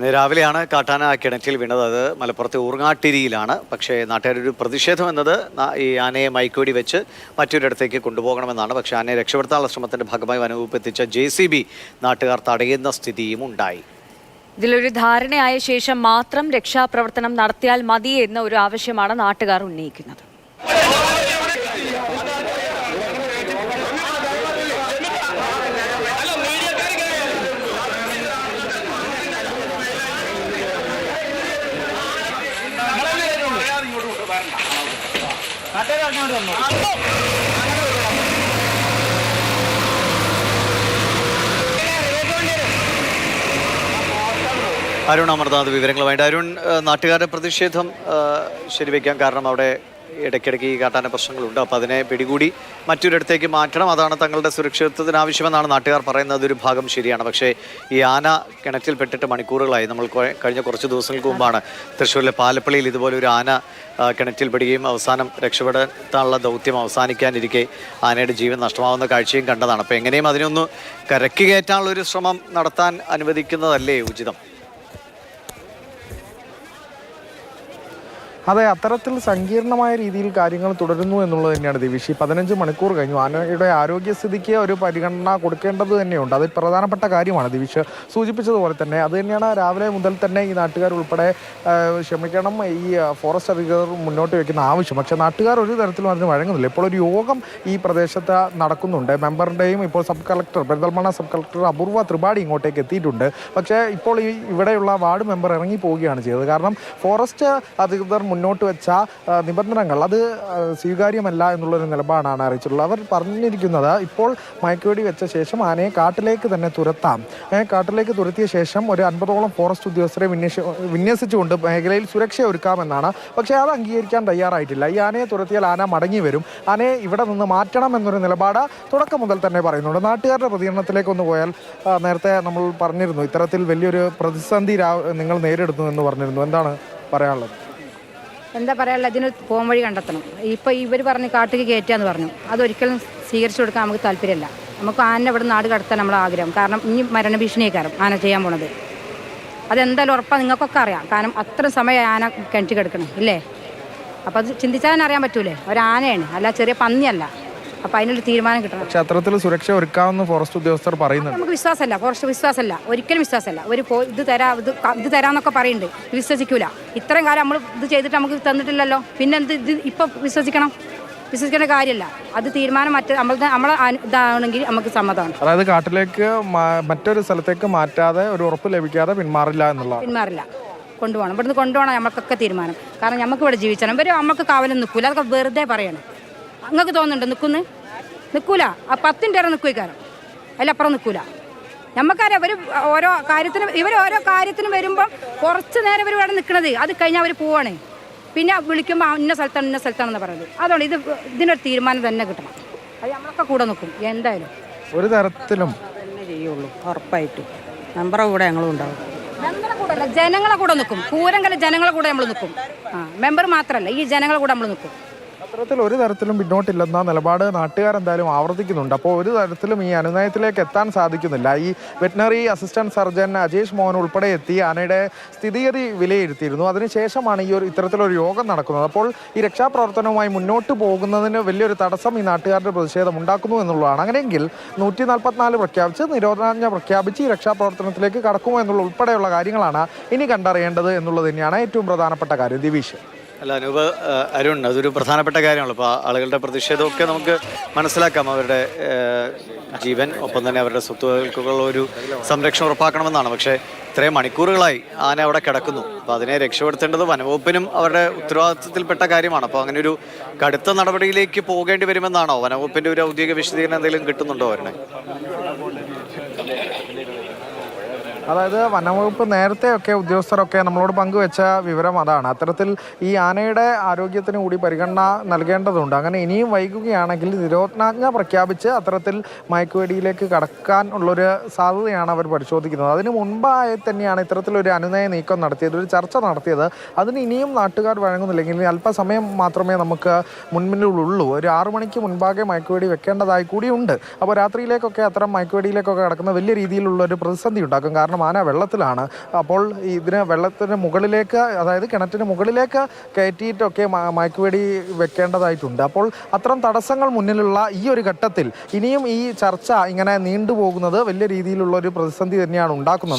ഇന്ന് രാവിലെയാണ് കാട്ടാന കിണറ്റിൽ വീണത്. അത് മലപ്പുറത്തെ ഊർങ്ങാട്ടിരിയിലാണ്. പക്ഷേ നാട്ടുകാരൊരു പ്രതിഷേധം എന്നത് ഈ ആനയെ മൈക്കോടി വെച്ച് മറ്റൊരിടത്തേക്ക് കൊണ്ടുപോകണമെന്നാണ്. പക്ഷേ ആനയെ രക്ഷപ്പെടുത്താനുള്ള ശ്രമത്തിന്റെ ഭാഗമായി വനവകുപ്പ് ജെ സി ബി നാട്ടുകാർ തടയുന്ന സ്ഥിതിയും ഉണ്ടായി. ഇതിലൊരു ധാരണയായ ശേഷം മാത്രം രക്ഷാപ്രവർത്തനം നടത്തിയാൽ മതി എന്ന ഒരു ആവശ്യമാണ് നാട്ടുകാർ ഉന്നയിക്കുന്നത്. അരുൺ അമർനാഥ് വിവരങ്ങളുമായിട്ട് അരുൺ നാട്ടുകാരുടെ പ്രതിഷേധം ശരിവെക്കാൻ കാരണം അവിടെ ഇടയ്ക്കിടയ്ക്ക് ഈ കാട്ടാന പ്രശ്നങ്ങളുണ്ട്. അപ്പോൾ അതിനെ പിടികൂടി മറ്റൊരിടത്തേക്ക് മാറ്റണം. അതാണ് തങ്ങളുടെ സുരക്ഷിതത്വത്തിന് ആവശ്യമെന്നാണ് നാട്ടുകാർ പറയുന്നത്. അതൊരു ഭാഗം ശരിയാണ്. പക്ഷേ ഈ ആന കിണറ്റിൽപ്പെട്ടിട്ട് മണിക്കൂറുകളായി. നമ്മൾ കഴിഞ്ഞ കുറച്ച് ദിവസങ്ങൾക്ക് മുമ്പാണ് തൃശ്ശൂരിലെ പാലപ്പള്ളിയിൽ ഇതുപോലെ ഒരു ആന കിണറ്റിൽപ്പെടുകയും അവസാനം രക്ഷപ്പെടുത്താനുള്ള ദൗത്യം അവസാനിക്കാനിരിക്കെ ആനയുടെ ജീവൻ നഷ്ടമാവുന്ന കാഴ്ചയും കണ്ടതാണ്. അപ്പോൾ എങ്ങനെയും അതിനൊന്ന് കരക്ക് കയറ്റാനുള്ള ഒരു ശ്രമം നടത്താൻ അനുവദിക്കുന്നതല്ലേ ഉചിതം? അതെ അത്തരത്തിൽ സങ്കീർണമായ രീതിയിൽ കാര്യങ്ങൾ തുടരുന്നു എന്നുള്ളത് തന്നെയാണ് ദിവിഷി. പതിനഞ്ച് മണിക്കൂർ കഴിഞ്ഞു. ആനയുടെ ആരോഗ്യസ്ഥിതിക്ക് ഒരു പരിഗണന കൊടുക്കേണ്ടത് തന്നെയുണ്ട്. അത് പ്രധാനപ്പെട്ട കാര്യമാണ് ദിവിഷ് സൂചിപ്പിച്ചതുപോലെ തന്നെ. അത് തന്നെയാണ് രാവിലെ മുതൽ തന്നെ ഈ നാട്ടുകാർ ഉൾപ്പെടെ ക്ഷമിക്കണം ഈ ഫോറസ്റ്റ് അധികൃതർ മുന്നോട്ട് വയ്ക്കുന്ന ആവശ്യം. പക്ഷേ നാട്ടുകാർ ഒരു തരത്തിലും അതിന് വഴങ്ങുന്നില്ല. ഇപ്പോൾ ഒരു യോഗം ഈ പ്രദേശത്ത് നടക്കുന്നുണ്ട്. മെമ്പറുടെയും ഇപ്പോൾ sub collector Perinthalmanna sub collector Apoorva Tripathi ഇങ്ങോട്ടേക്ക് എത്തിയിട്ടുണ്ട്. പക്ഷേ ഇപ്പോൾ ഈ ഇവിടെയുള്ള വാർഡ് മെമ്പർ ഇറങ്ങി പോവുകയാണ് ചെയ്തത്. കാരണം ഫോറസ്റ്റ് അധികൃതർ മുന്നോട്ട് വെച്ച നിബന്ധനകൾ. അത് സ്വീകാര്യമല്ല എന്നുള്ളൊരു നിലപാടാണ് അറിയിച്ചിട്ടുള്ളത്. അവർ പറഞ്ഞിരിക്കുന്നത് ഇപ്പോൾ മയക്കുവെടി വെച്ച ശേഷം ആനയെ കാട്ടിലേക്ക് തന്നെ തുരത്താം. കാട്ടിലേക്ക് തുരത്തിയ ശേഷം ഒരു അൻപതോളം ഫോറസ്റ്റ് ഉദ്യോഗസ്ഥരെ വിന്യസി വിന്യസിച്ചുകൊണ്ട് മേഖലയിൽ സുരക്ഷ ഒരുക്കാമെന്നാണ്. പക്ഷേ അത് അംഗീകരിക്കാൻ തയ്യാറായിട്ടില്ല. ഈ ആനയെ തുരത്തിയാൽ ആന മടങ്ങി വരും. ആനയെ ഇവിടെ നിന്ന് മാറ്റണം എന്നൊരു നിലപാട് തുടക്കം മുതൽ തന്നെ പറയുന്നുണ്ട്. നാട്ടുകാരുടെ പ്രതികരണത്തിലേക്ക് ഒന്ന് പോയാൽ നേരത്തെ നമ്മൾ പറഞ്ഞിരുന്നു ഇത്തരത്തിൽ വലിയൊരു പ്രതിസന്ധി നിങ്ങൾ നേരിടുന്നു എന്ന് പറഞ്ഞിരുന്നു. എന്താണ് പറയാനുള്ളത്? എന്താ പറയാനുള്ള ഇതിന് പോകാൻ വഴി കണ്ടെത്തണം. ഇപ്പോൾ ഇവർ പറഞ്ഞ് കാട്ടിൽ കയറ്റുകയെന്ന് പറഞ്ഞു. അതൊരിക്കലും സ്വീകരിച്ചു കൊടുക്കാൻ നമുക്ക് താല്പര്യമില്ല. നമുക്ക് ആന ഇവിടെ നാട് കടത്താൻ നമ്മൾ ആഗ്രഹം. കാരണം ഇനി മരണഭീഷണിയേക്കാരം ആന ചെയ്യാൻ പോണത്. അതെന്തായാലും ഉറപ്പാണ് നിങ്ങൾക്കൊക്കെ അറിയാം. കാരണം അത്ര സമയം ആന കിണറ്റി കിടക്കണം ഇല്ലേ? അപ്പോൾ അത് ചിന്തിച്ചാൽ അറിയാൻ പറ്റൂലേ? ആനയാണ് അല്ല ചെറിയ പന്നിയല്ല. അപ്പോൾ അതിനൊരു തീരുമാനം കിട്ടണം. പക്ഷെ അത്തരത്തിൽ സുരക്ഷ ഒരുക്കാമെന്ന് ഫോറസ്റ്റ് ഉദ്യോഗസ്ഥർ പറയുന്നുണ്ട്. നമുക്ക് വിശ്വാസമല്ല ഫോറസ്റ്റ് വിശ്വാസമല്ല ഒരിക്കലും വിശ്വാസമല്ല. ഒരു പോ ഇത് തരാ ഇത് ക- ഇത് തരാന്നൊക്കെ പറയുന്നുണ്ട്. വിശ്വസിക്കൂല. ഇത്രയും കാലം നമ്മൾ ഇത് ചെയ്തിട്ട് നമുക്ക് തന്നിട്ടില്ലല്ലോ. പിന്നെ എന്ത് ഇത് ഇപ്പം വിശ്വസിക്കണം? വിശ്വസിക്കേണ്ട കാര്യമല്ല. അത് തീരുമാനം മറ്റേ നമ്മൾ നമ്മളെ അനു- ഇതാണെങ്കിൽ നമുക്ക് സമ്മതമാണ്. അതായത് കാട്ടിലേക്ക് മാ- മറ്റൊരു സ്ഥലത്തേക്ക് മാറ്റാതെ ഒരു ഉറപ്പ് ലഭിക്കാതെ പിന്മാറില്ല എന്നുള്ളതാണ് പിന്മാറില്ല. കൊണ്ടുപോകണം. ഇവിടുന്ന് കൊണ്ടുപോകണം നമുക്കൊക്കെ തീരുമാനം. കാരണം നമുക്ക് ഇവിടെ ജീവിച്ചണം ഇവർ നമുക്ക് കാവലും നിൽക്കൂല. അതൊക്കെ വെറുതെ പറയണം. നിങ്ങൾക്ക് തോന്നുന്നുണ്ട്? നിൽക്കുന്ന്? നിൽക്കൂല. ആ പത്തിന്റെ ഇറ നിൽക്കുകയാണ് അതിലപ്പുറം നിൽക്കൂല. നമുക്കറിയാം അവർ ഓരോ കാര്യത്തിനും ഇവർ ഓരോ കാര്യത്തിനും വരുമ്പോൾ കുറച്ച് നേരം ഇവർ ഇവിടെ നിൽക്കണത് അത് കഴിഞ്ഞാൽ അവർ പോവാണ്. പിന്നെ വിളിക്കുമ്പോൾ ഇന്ന സ്ഥലത്താണ് ഇന്ന സ്ഥലത്താണെന്ന് പറയുന്നത്. അതുകൊണ്ട് ഇത് ഇതിനൊരു തീരുമാനം തന്നെ കിട്ടണം. അത് നമ്മളൊക്കെ കൂടെ നിൽക്കും. എന്തായാലും. ഒരു തരത്തിലും. തന്നെ ചെയ്യുള്ളൂ. ഉറപ്പായിട്ടും. മെമ്പറെ കൂടെ ഞങ്ങളും ഉണ്ടാവും. കൂടെ അല്ല ജനങ്ങളെ കൂടെ നിൽക്കും. പൂരങ്കല ജനങ്ങളെ കൂടെ നമ്മൾ നിൽക്കും. ആ മെമ്പർ മാത്രമല്ല ഈ ജനങ്ങളെ കൂടെ നമ്മൾ നിൽക്കും. അത്തരത്തിൽ ഒരു തരത്തിലും പിന്നോട്ടില്ലെന്ന നിലപാട് നാട്ടുകാരെന്തായാലും ആവർത്തിക്കുന്നുണ്ട്. അപ്പോൾ ഒരു തരത്തിലും ഈ അനുനയത്തിലേക്ക് എത്താൻ സാധിക്കുന്നില്ല. ഈ veterinary assistant surgeon Ajesh Mohan ഉൾപ്പെടെ എത്തി ആനയുടെ സ്ഥിതിഗതി വിലയിരുത്തിയിരുന്നു. അതിനുശേഷമാണ് ഈ ഒരു ഇത്തരത്തിലൊരു യോഗം നടക്കുന്നത്. അപ്പോൾ ഈ രക്ഷാപ്രവർത്തനവുമായി മുന്നോട്ട് പോകുന്നതിന് വലിയൊരു തടസ്സം ഈ നാട്ടുകാരുടെ പ്രതിഷേധം ഉണ്ടാക്കുന്നു എന്നുള്ളതാണ്. അങ്ങനെയെങ്കിൽ നൂറ്റി നാൽപ്പത്തിനാല് പ്രഖ്യാപിച്ച് നിരോധനാജ്ഞ പ്രഖ്യാപിച്ച് ഈ രക്ഷാപ്രവർത്തനത്തിലേക്ക് കടക്കുമോ എന്നുള്ള ഉൾപ്പെടെയുള്ള കാര്യങ്ങളാണ് ഇനി കണ്ടറിയേണ്ടത് എന്നുള്ളത് തന്നെയാണ് ഏറ്റവും പ്രധാനപ്പെട്ട കാര്യം. ദിവിഷ്. അല്ല അനൂപ് അരുൺ അതൊരു പ്രധാനപ്പെട്ട കാര്യമാണ് അപ്പോൾ ആളുകളുടെ പ്രതിഷേധമൊക്കെ നമുക്ക് മനസ്സിലാക്കാം. അവരുടെ ജീവൻ ഒപ്പം തന്നെ അവരുടെ സ്വത്തുക്കൾക്കുള്ള ഒരു സംരക്ഷണം ഉറപ്പാക്കണമെന്നാണ്. പക്ഷേ ഇത്രയും മണിക്കൂറുകളായി ആന അവിടെ കിടക്കുന്നു. അപ്പോൾ അതിനെ രക്ഷപ്പെടുത്തേണ്ടത് വനവകുപ്പിനും അവരുടെ ഉത്തരവാദിത്തത്തിൽപ്പെട്ട കാര്യമാണ്. അപ്പോൾ അങ്ങനെ ഒരു കടുത്ത നടപടിയിലേക്ക് പോകേണ്ടി വരുമെന്നാണോ? വനവകുപ്പിന്റെ ഒരു ഔദ്യോഗിക വിശദീകരണം എന്തെങ്കിലും കിട്ടുന്നുണ്ടോ അവരുടെ അതായത് വനംവകുപ്പ് നേരത്തെയൊക്കെ ഉദ്യോഗസ്ഥരൊക്കെ നമ്മളോട് പങ്കുവെച്ച വിവരം അതാണ്. അത്തരത്തിൽ ഈ ആനയുടെ ആരോഗ്യത്തിന് കൂടി പരിഗണന നൽകേണ്ടതുണ്ട്. അങ്ങനെ ഇനിയും വൈകുകയാണെങ്കിൽ നിരോധനാജ്ഞ പ്രഖ്യാപിച്ച് അത്തരത്തിൽ മയക്കുവെടിയിലേക്ക് കടക്കാൻ ഉള്ളൊരു സാധ്യതയാണ് അവർ പരിശോധിക്കുന്നത്. അതിന് മുൻപായി തന്നെയാണ് ഇത്തരത്തിലൊരു അനുനയ നീക്കം നടത്തിയത് ഒരു ചർച്ച നടത്തിയത്. അതിന് ഇനിയും നാട്ടുകാർ വഴങ്ങുന്നില്ലെങ്കിൽ അല്പസമയം മാത്രമേ നമുക്ക് മുൻപിലുള്ളൂ ഒരു ആറു മണിക്ക് മുൻപാകെ മയക്കുവെടി വെക്കേണ്ടതായി കൂടിയുണ്ട്. അപ്പോൾ രാത്രിയിലേക്കൊക്കെ അത്തരം മയക്കുവെടിയിലേക്കൊക്കെ കടക്കുന്ന വലിയ രീതിയിലുള്ള ഒരു പ്രതിസന്ധി ഉണ്ടാക്കും കാരണം ആന വെള്ളത്തിലാണ്. അപ്പോൾ ഇതിന് വെള്ളത്തിന് മുകളിലേക്ക് അതായത് കിണറ്റിന് മുകളിലേക്ക് കയറ്റിയിട്ടൊക്കെ മയക്കുവെടി വെക്കേണ്ടതായിട്ടുണ്ട്. അപ്പോൾ അത്തരം തടസ്സങ്ങൾ മുന്നിലുള്ള ഈ ഒരു ഘട്ടത്തിൽ ഇനിയും ഈ ചർച്ച ഇങ്ങനെ നീണ്ടുപോകുന്നത് വലിയ രീതിയിലുള്ള ഒരു പ്രതിസന്ധി തന്നെയാണ് ഉണ്ടാക്കുന്നത്.